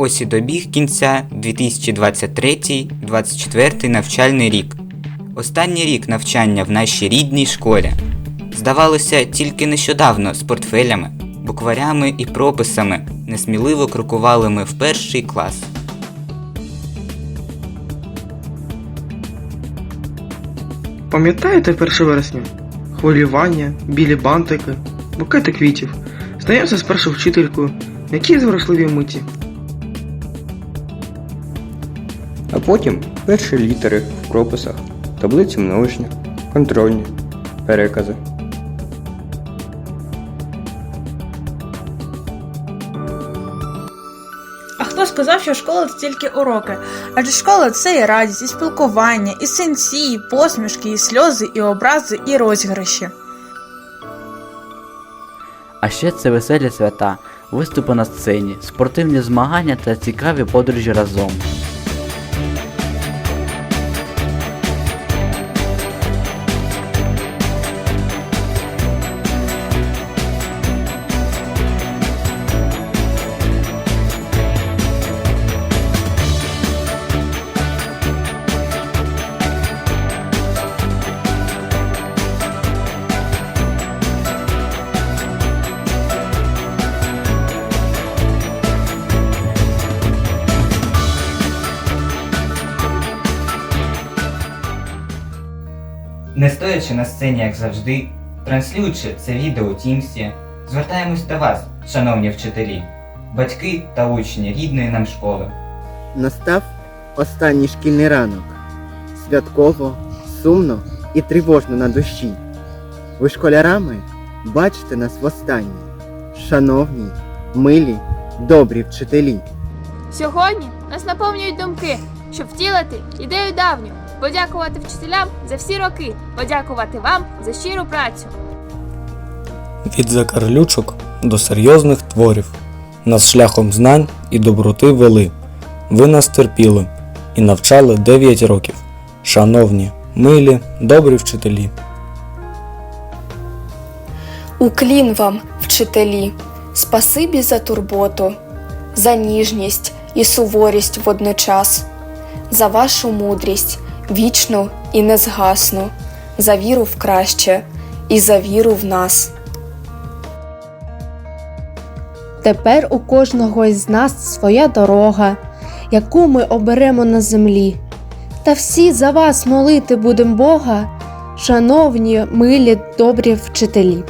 Ось і добіг кінця 2023-2024 навчальний рік. Останній рік навчання в нашій рідній школі. Здавалося, тільки нещодавно з портфелями, букварями і прописами несміливо крокували ми в перший клас. Пам'ятаєте 1 вересня? Хвилювання, білі бантики, букети квітів, знайомство з першою вчителькою, які зворушливі миті. А потім перші літери в прописах, таблиці множення, контрольні, перекази. А хто сказав, що школа це тільки уроки? Адже школа це і радість, і спілкування, і синці, і посмішки, і сльози, і образи, і розіграші. А ще це веселі свята, виступи на сцені, спортивні змагання та цікаві подорожі разом. Не стоячи на сцені, як завжди, транслюючи це відео у Тімсі, звертаємось до вас, шановні вчителі, батьки та учні рідної нам школи. Настав останній шкільний ранок. Святково, сумно і тривожно на душі. Ви школярами бачите нас востаннє. Шановні, милі, добрі вчителі. Сьогодні нас наповнюють думки, щоб втілити ідею давню, подякувати вчителям за всі роки, подякувати вам за щиру працю. Від закарлючок до серйозних творів. Нас шляхом знань і доброти вели. Ви нас терпіли і навчали 9 років. Шановні, милі, добрі вчителі. Уклін вам, вчителі, спасибі за турботу, за ніжність і суворість водночас, за вашу мудрість, вічну і незгасну, за віру в краще і за віру в нас. Тепер у кожного із нас своя дорога, яку ми оберемо на землі. Та всі за вас молити будем Бога, шановні, милі, добрі вчителі.